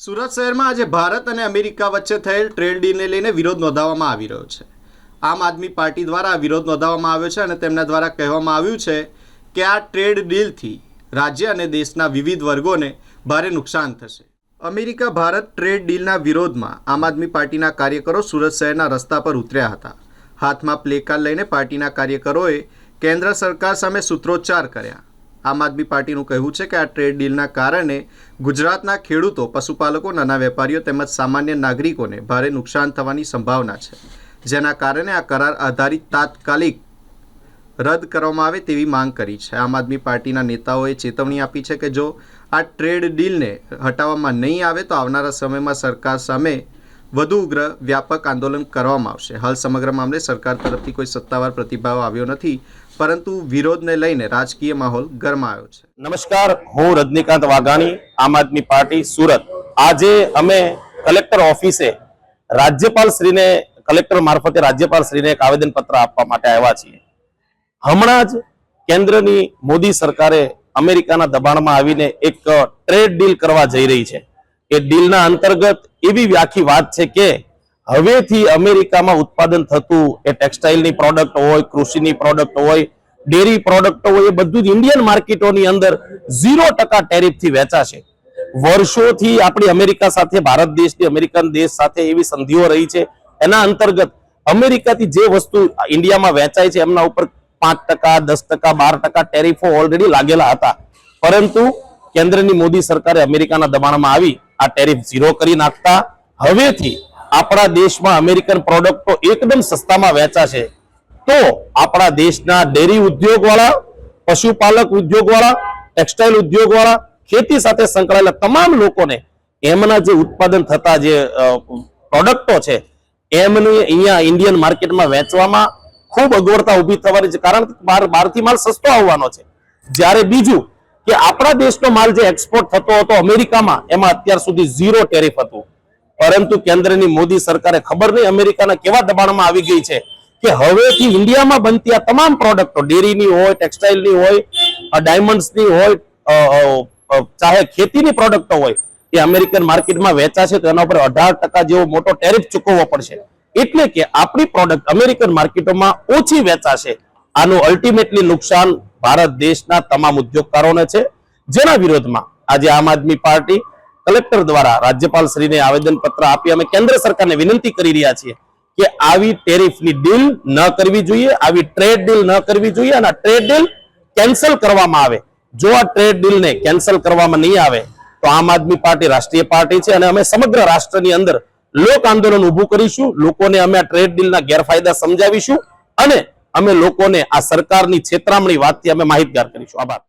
સુરત શહેરમાં આજે ભારત અને અમેરિકા વચ્ચે થયેલ ટ્રેડ ડીલને લઈને વિરોધ નોંધાવવામાં આવી રહ્યો છે. આમ આદમી પાર્ટી દ્વારા વિરોધ નોંધાવવામાં આવ્યો છે અને તેમના દ્વારા કહેવામાં આવ્યું છે કે આ ટ્રેડ ડીલથી રાજ્ય અને દેશના વિવિધ વર્ગોને ભારે નુકસાન થશે. અમેરિકા, ભારત ટ્રેડ ડીલના વિરોધમાં આમ આદમી પાર્ટીના કાર્યકરો સુરત શહેરના રસ્તા પર ઉતર્યા હતા. હાથમાં પ્લેકાર્ડ લઈને પાર્ટીના કાર્યકરોએ કેન્દ્ર સરકાર સામે સૂત્રોચ્ચાર કર્યા. આમ આદમી પાર્ટીનું કહેવું છે કે આ ટ્રેડ ડીલના કારણે ગુજરાતના ખેડૂતો, પશુપાલકો, નાના વેપારીઓ તેમજ સામાન્ય નાગરિકોને ભારે નુકસાન થવાની સંભાવના છે. જેના કારણે આ કરાર આધારિત તાત્કાલિક રદ કરવામાં આવે તેવી માંગ કરી છે. આમ આદમી પાર્ટીના નેતાઓએ ચેતવણી આપી છે કે જો આ ટ્રેડ ડીલને હટાવવામાં નહીં આવે તો આવનારા સમયમાં સરકાર સામે વધુ ઉગ્ર વ્યાપક આંદોલન કરવામાં આવશે. હાલ સમગ્ર મામલે સરકાર તરફથી કોઈ સત્તાવાર પ્રતિભાવ આવ્યો નથી, પરંતુ વિરોધને લઈને રાજકીય માહોલ ગરમાયો છે. નમસ્કાર, હું રજનીકાંત વાઘાણી, આમ આદમી પાર્ટી, સુરત. આજે અમે કલેક્ટર ઓફિસે રાજ્યપાલ શ્રીને કલેક્ટર મારફતે રાજ્યપાલ શ્રીને એક આવેદન પત્ર આપવા માટે આવ્યા છીએ. હમણાં જ કેન્દ્રની મોદી સરકારે અમેરિકાના દબાણમાં આવીને એક ટ્રેડ ડીલ કરવા જઈ રહી છે. એ ડીલના અંતર્ગત એવી વ્યાખી વાત છે કે હવેથી અમેરિકામાં ઉત્પાદન થતું એ ટેક્સટાઇલની પ્રોડક્ટ હોય, કૃષિની પ્રોડક્ટ હોય, ડેરી પ્રોડક્ટ હોય, એ બધું જ ઇન્ડિયન માર્કેટોની અંદર ઝીરો ટકા ટેરિફથી વેચાશે. વર્ષોથી આપણી અમેરિકા સાથે, ભારત દેશની અમેરિકન દેશ સાથે એવી સંધિઓ રહી છે. એના અંતર્ગત અમેરિકાથી જે વસ્તુ ઇન્ડિયામાં વેચાય છે, એમના ઉપર પાંચ ટકા, દસ ટકા, બાર ટકા ટેરિફો ઓલરેડી લાગેલા હતા. પરંતુ કેન્દ્રની મોદી સરકારે અમેરિકાના દબાણમાં આવી આ ટેરિફ ઝીરો કરી નાખતા. હવેથી આપણા દેશમાં અમેરિકન પ્રોડક્ટો એકદમ સસ્તામાં વેચાશે. તો આપણા દેશના ડેરી ઉદ્યોગ વાળા પશુપાલક ઉદ્યોગવાળા, ટેક્સટાઇલ ઉદ્યોગ વાળા ખેતી સાથે સંકળાયેલા તમામ લોકોને એમના જે ઉત્પાદન થતા જે પ્રોડક્ટો છે, એમને અહીંયા ઇન્ડિયન માર્કેટમાં વેચવામાં ખૂબ અગવડતા ઊભી થવાની છે કારણ કે બહાર બહારથી માલ સસ્તો આવવાનો છે. જ્યારે બીજું કે આપણા દેશનો માલ જે એક્સપોર્ટ થતો હતો અમેરિકામાં, એમાં અત્યાર સુધી ઝીરો ટેરિફ હતું. પરંતુ કેન્દ્રની મોદી સરકારે ખબર નહીં અમેરિકાના કેવા દબાણમાં આવી ગઈ છે કે હવેથી ઇન્ડિયામાં બનતી આ તમામ પ્રોડક્ટો ડેરીની હોય ટેક્સટાઇલની હોય ડાયમંડ્સની હોય ચાહે ખેતીની પ્રોડક્ટો હોય, એ અમેરિકન માર્કેટમાં વેચાશે તો એના ઉપર અઢાર ટકા જેવો મોટો ટેરિફ ચૂકવવો પડશે. એટલે કે આપણી પ્રોડક્ટ અમેરિકન માર્કેટોમાં ઓછી વેચાશે. આનું અલ્ટિમેટલી નુકસાન ભારત દેશના તમામ ઉદ્યોગકારોને છે. જેના વિરોધમાં આજે આમ આદમી પાર્ટી કલેક્ટર દ્વારા રાજ્યપાલ શ્રીને આવેદન પત્ર આપી અમે કેન્દ્ર સરકારને વિનંતી કરી રહ્યા છીએ કે આવી ટેરિફની ડીલ ન કરવી જોઈએ, આવી ટ્રેડ ડીલ ન કરવી જોઈએ અને ટ્રેડ ડીલ કેન્સલ કરવામાં આવે. જો આ ટ્રેડ ડીલને કેન્સલ કરવામાં નહીં આવે, તો આમ આદમી પાર્ટી રાષ્ટ્રીય પાર્ટી છે અને અમે સમગ્ર રાષ્ટ્રની અંદર લોક આંદોલન ઊભું કરીશું. લોકોને અમે આ ટ્રેડ ડીલના ગેરફાયદા સમજાવીશું અને અમે લોકોને આ સરકારની છેતરામણી વાતથી અમે માહિતગાર કરીશું. આભાર.